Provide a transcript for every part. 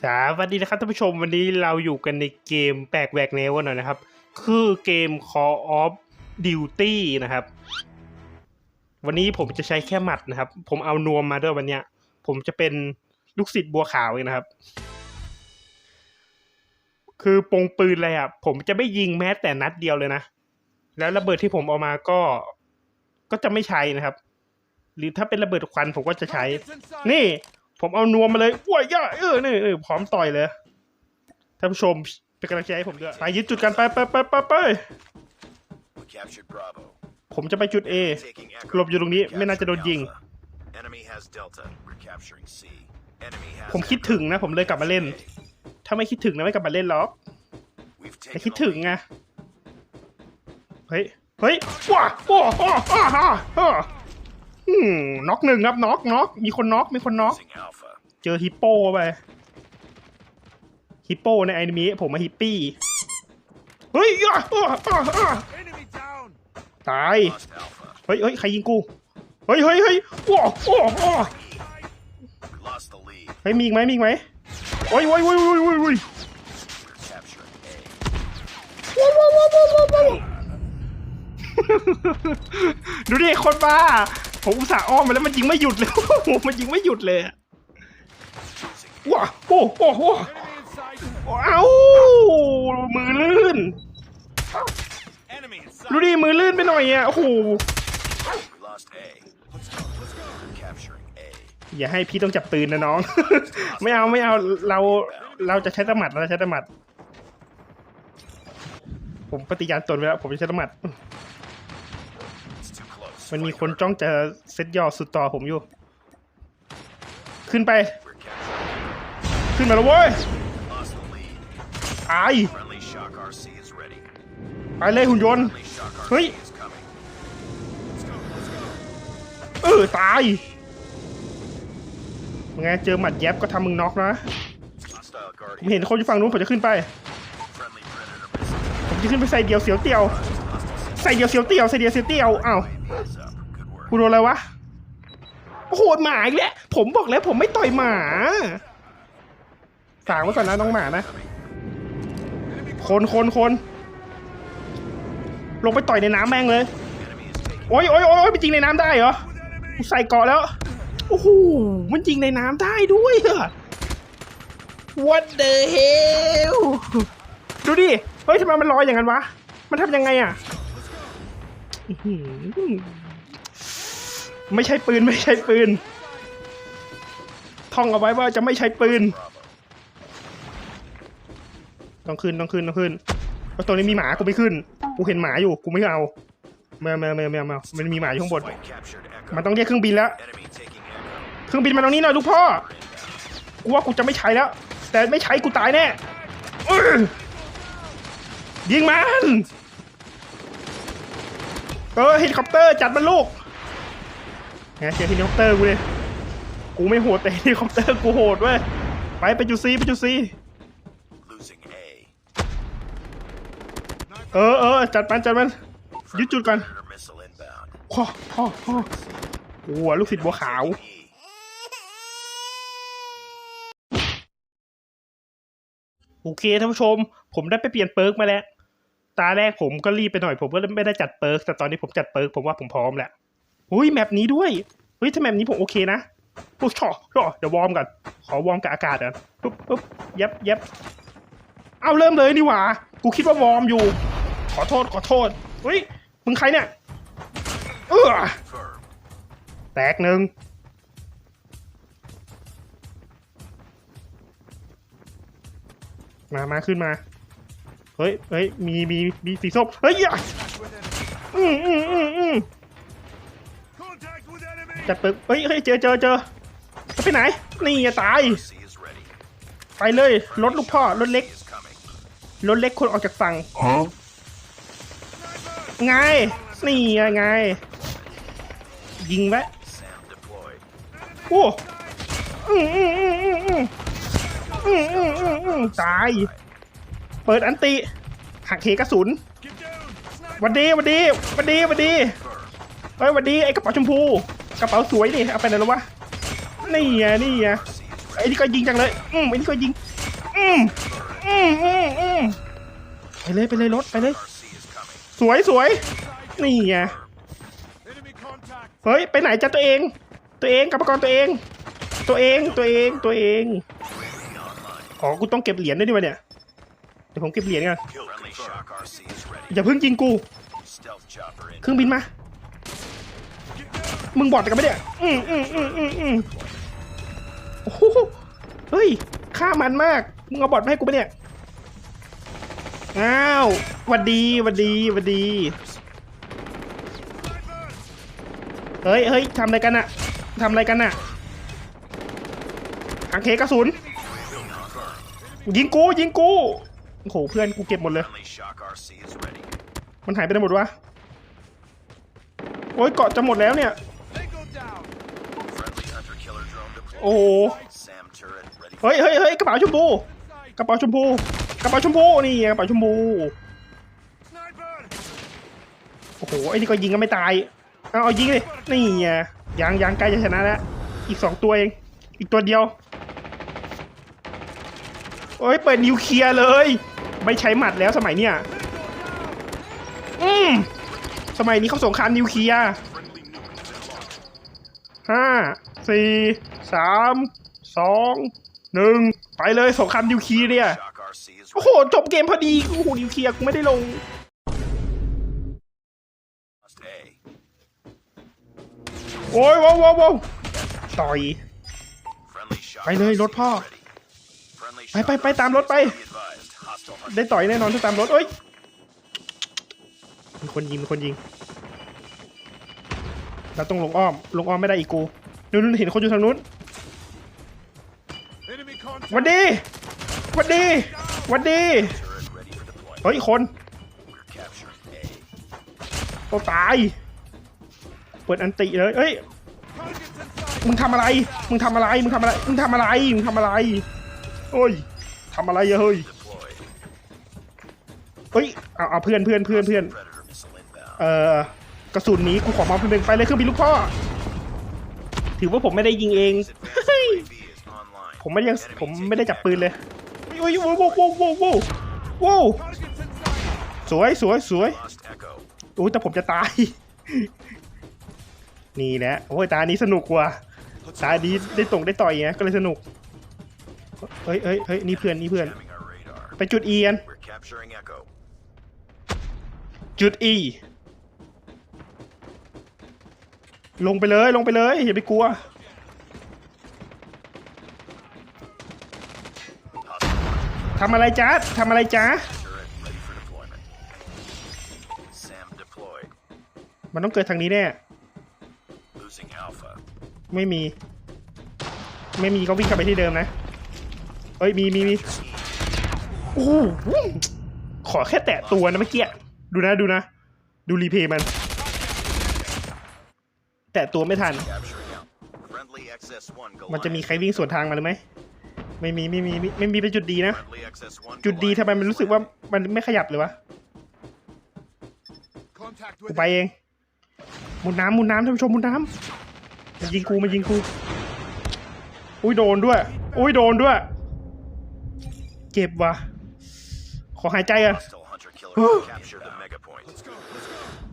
สวัสดีนะครับท่านผู้ชมวันนี้เราอยู่กันในเกมแปลกแหวกแนวกันหน่อยนะครับ คือเกม Call of Duty นะครับ วันนี้ผมจะใช้แค่หมัดนะครับ ผมเอานวมมาด้วยวันเนี้ย ผมจะเป็นลูกศิษย์บัวขาวเองนะครับ คือปงปืนอะไรอะผมจะไม่ยิงแม้แต่นัดเดียวเลยนะ แล้วระเบิดที่ผมเอามาก็ ก็จะไม่ใช้นะครับ หรือถ้าเป็นระเบิดควันผมก็จะใช้ นี่ ผมเอานวมมาเลยว้ยย่าเออนี่เออพร้อมต่อยเลยท่านผู้ชมเป็นกำลังใจให้ผมด้วยไปยึดจุดกันไปไปไปไปไป We captured Bravo. ผมจะไปจุด A Taking หลบอยู่ตรงนี้ไม่น่าจะโดนยิง Alpha. Enemy has Delta. We're capturing C. Enemy has ผมคิดถึงนะ ผมเลยกลับมาเล่น ถ้าไม่คิดถึงนะไม่กลับมาเล่นหรอก We've แต่ taken คิด the ถึง lead. ไงเฮ้ยเฮ้ยว้าว้าว้าว้าว้าว้าอืมน็อกหนึ่งครับน็อกน็อกมีคนน็อกมีคนน็อก Losing Alpha. เจอฮิปโปไปฮิปโปในไอนิเมะผมมาฮิปปี้ เฮ้ยตาย เฮ้ยเฮ้ยใครยิงกู เฮ้ยเฮ้ยเฮ้ยว้าวว้าวเฮ้ยมีอีกไหมมีอีกไหมโอ้ยโอ้ยโอ้ยโอ้ยโอ้ยโอ้ยดูดิคนบ้า ผมอุตส่าห์อ้อมมาแล้วมันยิงไม่หยุดเลย มันยิงไม่หยุดเลย ว้าโอ้โอ้โอ้ Enemy in sight! เอ้ามือลื่น Enemy in ดู sight! ดิมือลื่นไปหน่อยอะโอ้โหอย่าให้พี่ต้องจับปืนนะน้อง ไม่เอาไม่เอาเราเราจะใช้ตะหมัดเราจะใช้ตะหมัดผมปฏิญาณตนไว้แล้วผมจะใช้ตะหมัดมันมีคนจ้องจะเซตยอสุดต่อผมอยู่ ขึ้นไป ขึ้นมาแล้วเว้ย A. Lost the lead. ตาย Friendly Shock RC is ready. ไปเลยหุ่นยนต์ Friendly Shock RC Hey. is coming. Let's go. Let's go. เออ ตายไงเจอหมัดแยบก็ทำมึงน็อกนะ ผมเห็นคนอยู่ฝั่งนู้นผมจะขึ้นไป ผมจะขึ้นไปใส่เดียวเสียวเตียว ใส่เดียวเสียวเตียวใส่เดียวเสียวเตียวอ้าว UAV is up. Good work. กูโดนอะไรวะโอ้โหหมาอีกแล้วผมบอกแล้วผมไม่ต่อยหมา ฝากไว้ก่อนนะน้องหมานะ คนคนคนลงไปต่อยในน้ำแม่งเลย โอ้ยโอ้ยโอ้ยมันจริงในน้ำได้เหรอใส่เกาะแล้ว โอ้โห มันจริงในน้ำได้ด้วยอ What the hell ดูดิ เฮ้ยทำไมมันลอยอย่างนั้นวะ มันทำยังไงอะไม่ใช่ปืนไม่ใช่ปืน ท่องเอาไว้ว่าจะไม่ใช้ปืน ต้องขึ้นต้องขึ้นต้องขึ้นเพราะตรงนี้มีหมากูไม่ขึ้น กูเห็นหมาอยู่กูไม่เอาไม่เอาไม่เอาไม่เอาไม่เอาไม่เอามันมีหมาอยู่ข้างบน มันต้องเรียกเครื่องบินแล้ว เครื่องบินมาตรงนี้หน่อยลูกพ่อ กูว่ากูจะไม่ใช้แล้ว แต่ไม่ใช้กูตายแน่ยิงมัน เออเฮลิคอปเตอร์จัดมันลูกไงเจอเฮลิคอปเตอร์กูเลย กูไม่โหดแต่เฮลิคอปเตอร์กูโหดเว้ย ไปไปจุดซีไปจุดซี Losing A. เออเออจัดมันจัดมันยึดจุดก่อน Predator missile inbound. พ่อพ่อพ่อโอ้โหลูกศิษย์บัวขาว E. โอเคท่านผู้ชม ผมได้ไปเปลี่ยนเปิร์กมาแล้ว ตาแรกผมก็รีบไปหน่อยผมก็ไม่ได้จัดเปิร์กแต่ตอนนี้ผมจัดเปิร์กผมว่าผมพร้อมแล้วเฮ้ยแมปนี้ด้วยเฮ้ยถ้าแมปนี้ผมโอเคนะปุ๊บชอชอเดี๋ยววอร์มก่อนขอวอร์มกับอากาศก่อนปุ๊บปุ๊บเย็บเย็บเอาเริ่มเลยนี่หว่า กูคิดว่าวอร์มอยู่ ขอโทษขอโทษเฮ้ยมึงใครเนี่ยเออ Firm. แตกหนึ่งมามาขึ้นมา เฮ้ยเฮ้ยมีมีมีสีส้มเฮ้ยอย่า Contact with enemy! อืมอืมอืมอืม Contact with enemy! จัดปึกเฮ้ยเฮ้ยเจอเจอเจอจะไปไหน นี่อย่าตาย C is ready. ไปเลย รถลูกพ่อ รถเล็ก Is coming. รถเล็กคนออกจากฝั่ง ไง นี่ไง ยิงแวะโอ้ตาย เปิดอันติ หักเหกระสุนวันดีวันดีวันดีวันดีเฮ้ยวันดีไอกระเป๋าชมพู กระเป๋าสวยนี่เอาไปไหนแล้ววะ นี่ไงนี่ไงไอ้นี่ก็ยิงจังเลย อืมไอ้นี่ก็ยิง อืมอืมอืมอืมไปเลยไปเลยรถไปเลย สวยสวยนี่ไงเฮ้ยไปไหนจ้ะตัวเอง ตัวเองกรรมกรตัวเอง ตัวเองตัวเองตัวเองอ๋อกูต้องเก็บเหรียญด้วยดิวะเนี่ยเดี๋ยวผมเก็บเหรียญกันอย่าเพิ่งยิงกูเครื่องบินมามึงบอดกันไหมเนี่ยอืมอืมอืมอืมอืมโอ้โหเฮ้ยฆ่ามันมาก มึงเอาบอดมาให้กูไหมเนี่ย อ้าวหวัดดีหวัดดีหวัดดี เฮ้ยเฮ้ยทำอะไรกันอะทำอะไรกันอะหักเคกระสุน ยิงกู ยิงกูโอ้โหเพื่อนกูเก็บหมดเลย มันหายไปไหนหมดวะ โอ้ยเกาะจะหมดแล้วเนี่ย โอ้โห เฮ้ยเฮ้ยเฮ้ยกระเป๋าชมพู กระเป๋าชมพู กระเป๋าชมพูนี่กระเป๋าชมพูโอ้โหไอ้นี่ก็ยิงก็ไม่ตายเอาเอายิงเลยนี่ไงยังยังใกล้จะชนะแล้วอีกสองตัวเองอีกตัวเดียวโอ้ยเปิดนิวเคลียร์เลย ไม่ใช้หมัดแล้วสมัยเนี้ยอืมสมัยนี้เขาสงครามนิวเคลียร์ห้าสี่สามสองหนึ่งไปเลยสงครามนิวเคลียร์เนี่ย โอ้โห จบเกมพอดีโอ้โหนิวเคลียร์กูไม่ได้ลง โอ้ยว้าวว้าวต่อย ไปเลยรถพ่อ ไปไปไปตามรถไป ได้ต่อยแน่นอนถ้าตามรถเอ้ย มีคนยิงมีคนยิง เราต้องลงอ้อม ลงอ้อมไม่ได้อีกกูนู่นเห็นคนอยู่ทางนู้นวันดีวันดี วันดี เฮ้ย คน We're capturing A. โอ้ตาย เปิดอันติเลยเอ้ย มึงทำอะไร มึงทำอะไร มึงทำอะไร มึงทำอะไร มึงทำอะไรโอ้ยทำอะไรอะเฮ้ยเฮ้ย เอาเอาเพื่อนเพื่อนเพื่อนเพื่อนเอ่อกระสุนนี้กูขอมาเพื่อนไปเลยเครื่องบินลูกพ่อ ถือว่าผมไม่ได้ยิงเอง ผมไม่ยังผมไม่ได้จับปืนเลย โอ้ยโว้วโว้วโว้วโว้วโว้วสวยสวยสวยโอ้ยแต่ผมจะตาย นี่แหละโอ้ยตานี้สนุกกว่าตานี้ได้ตรงได้ต่อยไงก็เลยสนุกเฮ้ยเฮ้ยเฮ้ยนี่เพื่อนนี่เพื่อน ไปจุดเอียนจุดอีลงไปเลยลงไปเลยอย่าไปกลัว ทำอะไรจ๊ะทำอะไรจ๊ะมันต้องเกิดทางนี้แน่ ไม่มี ไม่มีก็วิ่งกลับไปที่เดิมนะ เอ้ย มีมีมีโอ้โหขอแค่แตะตัวนะเมื่อกี้ ดูนะดูนะ ดูรีเพย์มัน แตะตัวไม่ทัน มันจะมีใครวิ่งสวนทางมาหรือไหม ไม่มีไม่มีไม่ไม่มีเป็นจุดดีนะ Friendly XS1 จุดดี Goliath ทำไมมันรู้สึกว่ามันไม่ขยับเลยวะ Contact กู with ไปเองหมุนน้ำหมุนน้ำท่านผู้ชมหมุนน้ำมันยิงกูมันยิงกูอุ้ยโดนด้วย อุ้ยโดนด้วย เจ็บว่ะ ขอหายใจอะ Hostile hunter killer. Capture the mega point.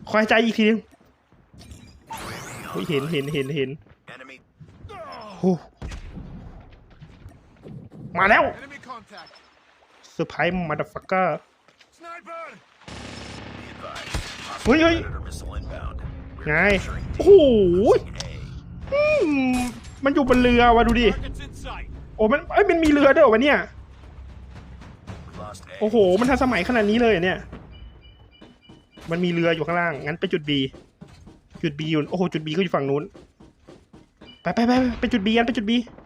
ขอหายใจอีกทีนึงอุ๊ยเห็นเห็นเห็นเห็น Enemy โอ้ มาแล้ว Enemy contact. เซอร์ไพรส์มาดฟักเกอร์ Sniper. be advised. Hostile Ui, ui. Predator missile inbound. We're ไง capturing โอ้โห A. อืมมันอยู่บนเรือวะดูดิ Targets in sight. โอ้มันเอ้ยมันมีเรือด้วยเหรอวะเนี่ย We lost A. โอ้โห มันทันสมัยขนาดนี้เลยเหรอเนี่ย มันมีเรืออยู่ข้างล่าง งั้นไปจุด B จุด B อยู่ โอ้โห จุด B ก็อยู่ฝั่งนู้น ไปไปไปไปไปจุด B กันไปจุด B Be advised. Hostile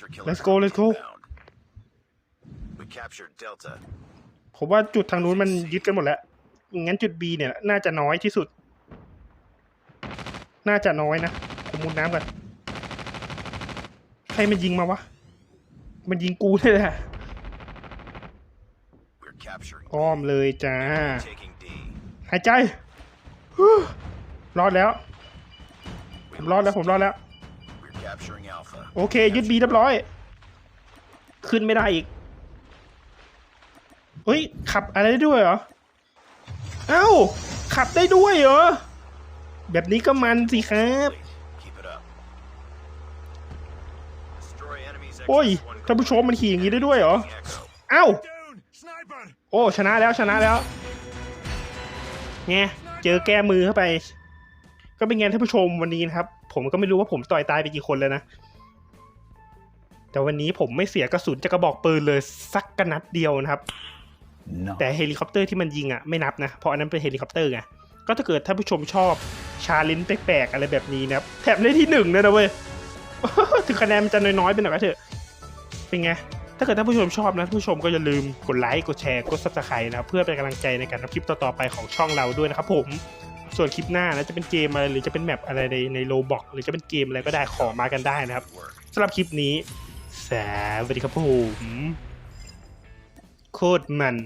hunter killer. Let's go, let's go. inbound. We captured Delta. ผมว่าจุดทางนู้นมันยึดกันหมดแล้ว งั้นจุด B เนี่ย น่าจะน้อยที่สุด น่าจะน้อยนะ ผมมุดน้ำกันใครมันยิงมาวะ มันยิงกูเลยแหละ We're capturing. อ้อมเลยจ้า Taking D. หายใจฮู้รอดแล้ว ผมรอดแล้ว ผมรอดแล้ว We're Capturing Alpha. โอเคยึดบีเรียบร้อย ขึ้นไม่ได้อีกเฮ้ย ขับอะไรได้ด้วยเหรอ เอ้า ขับได้ด้วยเหรอ แบบนี้ก็มันสิครับ Keep it up. Destroy enemies. โอ้ย X1 ท่านผู้ชมมันขี่อย่างนี้ได้ด้วยเหรอ Echo. เอ้า Down! Sniper! โอ้ ชนะแล้วชนะแล้วไงเจอแก้มือเข้าไป ก็เป็นไงท่านผู้ชมวันนี้นะครับ ผมก็ไม่รู้ว่าผมต่อยตายไปกี่คนแล้วนะ แต่วันนี้ผมไม่เสียกระสุนจากกระบอกปืนเลยสักกระนัดเดียวนะครับ No. แต่เฮลิคอปเตอร์ที่มันยิงอะไม่นับนะ เพราะอันนั้นเป็นเฮลิคอปเตอร์ไง ก็ถ้าเกิดท่านผู้ชมชอบชาเลนจ์แปลกๆอะไรแบบนี้นะครับ แถมได้ที่หนึ่งเลยนะเว้ย ถึงคะแนนมันจะน้อยๆไปหน่อยก็เถอะ เป็นไง ถ้าเกิดท่านผู้ชมชอบนะท่านผู้ชมก็อย่าลืมกดไลค์ กดแชร์ กดซับสไครต์นะครับเพื่อเป็นกำลังใจในการทำคลิปต่อๆไปของช่องเราด้วยนะครับผม ส่วนคลิปหน้านะจะเป็นเกมอะไรหรือจะเป็นแมปอะไรในในโลบอกหรือจะเป็นเกมอะไรก็ได้ขอมากันได้นะครับสำหรับคลิปนี้สวัสดีครับผมโคตรมัน